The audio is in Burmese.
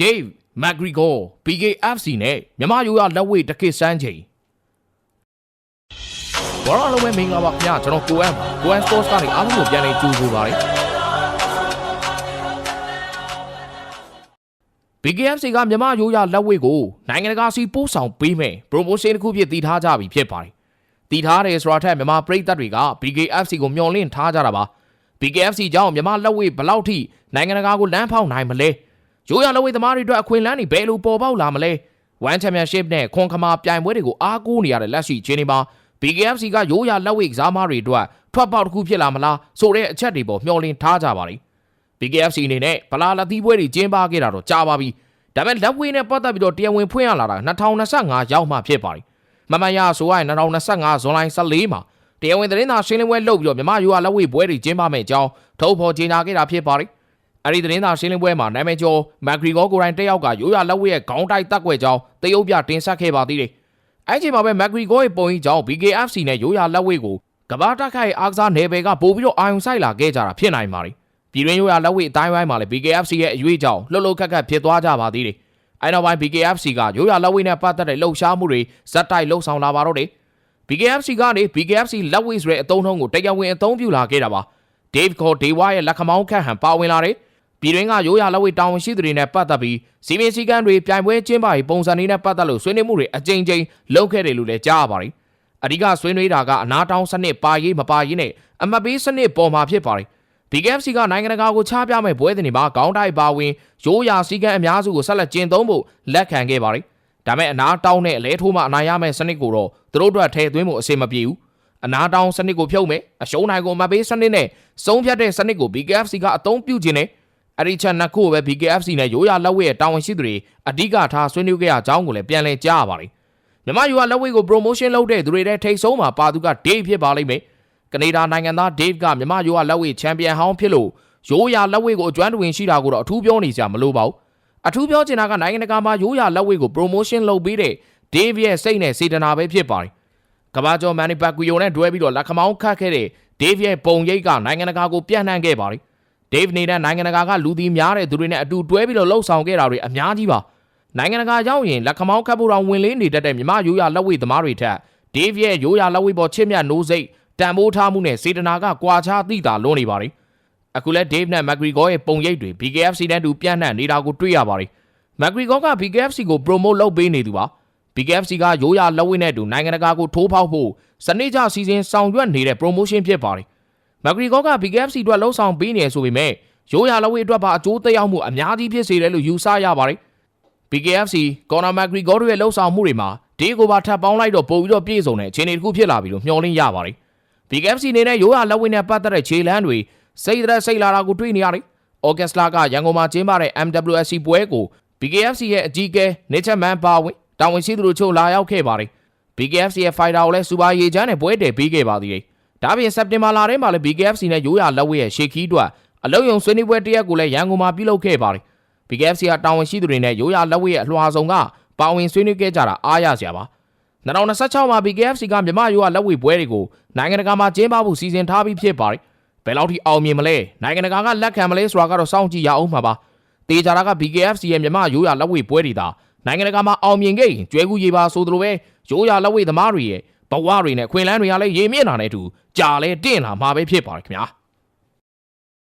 Dave McGregor BKFC နဲ့မြန်မာရိုးရလက်ဝှေ့တကိစန်းချိန်ဘောလုံးလုံးပဲမင်္ဂလာပါခင်ဗျာကျွန်တော်ကိုအမ်ပါကိုအမ်စပေါ့စ်ကနေအားလုံးကိုပြန်လည်ကြိုဆိုပါရစေ BKFC ကမြန်မာရိုးရလက်ဝှေ့ကိုနိုင်ငံတကာစီပို့ဆောင်ပေးမယ် promotion တစ်ခုဖြစ်တည်ထားကြပြီဖြစ်ပါတယ်တည်ထားတယ်ဆိုတာထက်မြန်မာပရိသတ်တွေက BKFC ကိုမျှော်လင့်ထားကြတာပါ BKFC ကြောင့်မြန်မာလက်ဝှေ့ဘယ်လောက်ထိနိုင်ငံတကာကိုလမ်းဖောက်နိုင်မလဲ ရိုးရလက်ဝှေ့သမားတွေအတွက်အခွင့်အလမ်းတွေဘယ်လိုပေါ်ပေါက်လာမလဲ One Championship နဲ့ခွန်ခမာပြိုင်ပွဲတွေကိုအားကိုးနေရတဲ့လက်ရှိချင်းတွေမှာ BKFC ကရိုးရလက်ဝှေ့ကစားမားတွေအတွက်ထွက်ပေါက်တစ်ခုဖြစ်လာမလားဆိုတဲ့အချက်တွေပေါ်မျှော်လင့်ထားကြပါတယ် BKFC အနေနဲ့ဗလာလက်သီးပွဲတွေကျင်းပခဲ့တာတော့ကြာပါပြီ။ဒါပေမဲ့လက်ဝေးနဲ့ပတ်သက်ပြီးတော့တရားဝင်ဖွင့်ရလာတာ2025ရောက်မှဖြစ်ပါတယ်။မမရဆိုရင်2025ဇွန်လ14မှာတရားဝင်သတင်းသာရှင်းလင်းပွဲလုပ်ပြီးတော့မြန်မာယူအလက်ဝေးပွဲတွေကျင်းပမယ့်အကြောင်းထုတ်ဖော်ကြေညာခဲ့တာဖြစ်ပါတယ်။ အဲဒီသတင်းသာရှင်းလင်းပွဲမှာနာမည်ကျော်မက်ဂရီဂေါကိုရိုင်းတက်ယောက်ကရိုးရလက်ဝေးရဲ့ခေါင်းတိုက်တက်ွက်ကြောင်းတရုတ်ပြတင်ဆက်ခဲ့ပါသေးတယ်။အဲဒီချိန်မှာပဲမက်ဂရီဂေါရဲ့ပုံကြီးကြောင့် BKFC နဲ့ရိုးရလက်ဝေးကိုကဘာတက်ခိုင်အားကစားနယ်ပယ်ကပို့ပြီးတော့အာယုံဆိုင်လာခဲ့ကြတာဖြစ်နိုင်ပါတယ်။ပြည်တွင်းရိုးရာလက်ဝှေ့အတိုင်းဝိုင်းမှာလည်း BKFC ရဲ့အရွေးကြောင့်လှုပ်လှုပ်ခက်ခက်ဖြစ်သွားကြပါသေးတယ်။အဲနောက်ပိုင်း BKFC ကရိုးရာလက်ဝှေ့နဲ့ပတ်သက်တဲ့လှုပ်ရှားမှုတွေဇက်တိုက်လှုပ်ဆောင်လာပါတော့တယ်။ BKFC ကနေ BKFC လက်ဝှေ့ဆိုတဲ့အသုံးနှုန်းကိုတရားဝင်အသုံးပြုလာခဲ့တာပါ။ Dave ခေါ် Dewa ရဲ့လက်ခမောင်းခန့်ဟန်ပါဝင်လာတယ်။ ပြည်တွင်းကရိုးရာလက်ဝှေ့တာဝန်ရှိသူတွေနဲ့ပတ်သက်ပြီးစီမင်းစည်းကမ်းတွေပြိုင်ပွဲကျင်းပရေးပုံစံတွေနဲ့ပတ်သက်လို့ဆွေးနွေးမှုတွေအကြိမ်ကြိမ်လုပ်ခဲ့တယ်လို့လည်းကြားရပါတယ်။အဓိကဆွေးနွေးတာကအနာတောင်းစနစ်ပါရေးမပါရေးနဲ့အမှတ်ပေးစနစ်ပေါ်မှာဖြစ်ပါတယ်။ BKFC ကနိုင်ငံတကာကိုချပြမဲ့ပွဲတင်တွေမှာခေါင်းတိုက်ပါဝင်ရိုးရာစည်းကမ်းအများစုကိုဆက်လက်ကျင့်သုံးဖို့လက်ခံခဲ့ပါတယ်။ဒါပေမဲ့အနာတောင်းနဲ့အလဲထိုးမှအနိုင်ရမယ့်စနစ်ကိုတော့သူတို့အတွက်ထည့်သွင်းဖို့အဆင်မပြေဘူး။အနာတောင်းစနစ်ကိုဖြုတ်မယ်အရှုံးနိုင်ကိုအမှတ်ပေးစနစ်နဲ့စုံဖြတ်တဲ့စနစ်ကို BKFC ကအသုံးပြုခြင်းနဲ့ အဲ့ဒီချက်နှစ်ခုကိုပဲ BKFC နဲ့ရိုးရာလက်ဝဲရဲ့တာဝန်ရှိသူတွေအဓိကထားဆွေးနွေးခဲ့ရကြောင်းကိုလည်းပြန်လည်ကြားရပါတယ်။မြမယူကလက်ဝဲကို promotion လုပ်တဲ့သူတွေတဲ့ထိတ်ဆုံးမှာပါသူက Dave ဖြစ်ပါလိမ့်မယ်။ကနေဒါနိုင်ငံသား Dave ကမြမယူကလက်ဝဲချန်ပီယံဟောင်းဖြစ်လို့ရိုးရာလက်ဝဲကိုအကျွမ်းတဝင်ရှိတာကိုတော့အထူးပြောနေကြမလို့ပါဘူး။အထူးပြောချင်တာကနိုင်ငံတကာမှာရိုးရာလက်ဝဲကို promotion လုပ်ပေးတဲ့ Dave ရဲ့စိတ်နဲ့စေတနာပဲဖြစ်ပါတယ်။ကဘာကျော်မန်နီဘက်ကွီယိုနဲ့တွဲပြီးတော့လက်ခမောင်းခတ်ခဲ့တဲ့ Dave ရဲ့ပုံရိပ်ကနိုင်ငံတကာကိုပြန့်နှံ့ခဲ့ပါတယ်။ Dave နေတဲ့နိုင်ငံတကာကလူသည်များတဲ့သူတွေနဲ့အတူတွဲပြီးတော့လှုပ်ဆောင်ခဲ့တာတွေအများကြီးပါ။နိုင်ငံတကာရောက်ရင်လက်ခမောင်းခတ်ဖို့တော့ဝင်လေးနေတတ်တဲ့မြမရိုးရာလက်ဝဲသမားတွေထက် Dave ရဲ့ရိုးရာလက်ဝဲပေါ်ချစ်မြတ်နိုးစိတ်တန်ဖိုးထားမှုနဲ့စေတနာကကွာခြားသိတာလွန်းနေပါတယ်။အခုလဲ Dave နဲ့ McGregor ရဲ့ပုံရိပ်တွေ BKFC နဲ့တူပြန့်နှံ့နေတာကိုတွေ့ရပါတယ်။ McGregor က BKFC ကို promote လုပ်ပေးနေသူပါ။ BKFC ကရိုးရာလက်ဝဲနဲ့တူနိုင်ငံတကာကိုထိုးဖောက်ဖို့စနစ်ကျစီစဉ်ဆောင်ရွက်နေတဲ့ promotion ဖြစ်ပါတယ်။ McGregor က BKFC အတွက်လှုံ့ဆော်ပေးနေဆိုပေမဲ့ရိုးရာလက်ဝဲအတွက်ပါအကျိုးသက်ရောက်မှုအများကြီးဖြစ်စေတယ်လို့ယူဆရပါတယ်။ BKFC Conor McGregor တို့ရဲ့လှုပ်ဆောင်မှုတွေမှာဒေးကိုပါထပ်ပေါင်းလိုက်တော့ပို့ပြီးတော့ပြည့်စုံတဲ့အခြေအနေတစ်ခုဖြစ်လာပြီလို့မျှော်လင့်ရပါတယ်။ BKFC အနေနဲ့ရိုးရာလက်ဝဲနဲ့ပတ်သက်တဲ့ခြေလမ်းတွေစိတ်သက်စိတ်လာတာကိုတွေ့နေရတယ်။ August လကရန်ကုန်မှာကျင်းပတဲ့ MWSC ပွဲကို BKFC ရဲ့အကြီးအကဲ Nature Man ပါဝင်တာဝန်ရှိသူတို့ချို့လာရောက်ခဲ့ပါတယ်။ BKFC ရဲ့ fighter ကိုလည်းစူပါရေချမ်းနဲ့ပွဲတည်ပေးခဲ့ပါသေးတယ်။ ဒါပြင်စက်တင်ဘာလထဲမှာလည်း BKFC နဲ့ရိုးရာလက်ဝဲရဲ့ရှေ့ခီးအတွက်အလုံးယုံဆွေးနွေးပွဲတစ်ရက်ကိုလည်းရန်ကုန်မှာပြုလုပ်ခဲ့ပါတယ်။ BKFC ကတာဝန်ရှိသူတွေနဲ့ရိုးရာလက်ဝဲရဲ့အလွှာဆောင်ကပါဝင်ဆွေးနွေးခဲ့ကြတာအားရစရာပါ။2026မှာ BKFC ကမြမရိုးရာလက်ဝဲပွဲတွေကိုနိုင်ငံတကာမှာကျင်းပဖို့စီစဉ်ထားပြီးဖြစ်ပါတယ်။ဘယ်လောက်ထိအောင်မြင်မလဲနိုင်ငံတကာကလက်ခံမလဲဆိုတာကတော့စောင့်ကြည့်ရအောင်မှာပါ။တေချာတာက BKFC ရဲ့မြမရိုးရာလက်ဝဲပွဲတွေဒါနိုင်ငံတကာမှာအောင်မြင်ခဲ့ရင်ကျွဲကူရေပါဆိုသလိုပဲရိုးရာလက်ဝဲသမားတွေရဲ့ ဘဝတွေနဲ့ခွင်လန်းတွေကလည်းရေမြင့်လာတဲ့အတူကြာလဲတင့်လာမှာပဲဖြစ်ပါတယ်ခင်ဗျာ။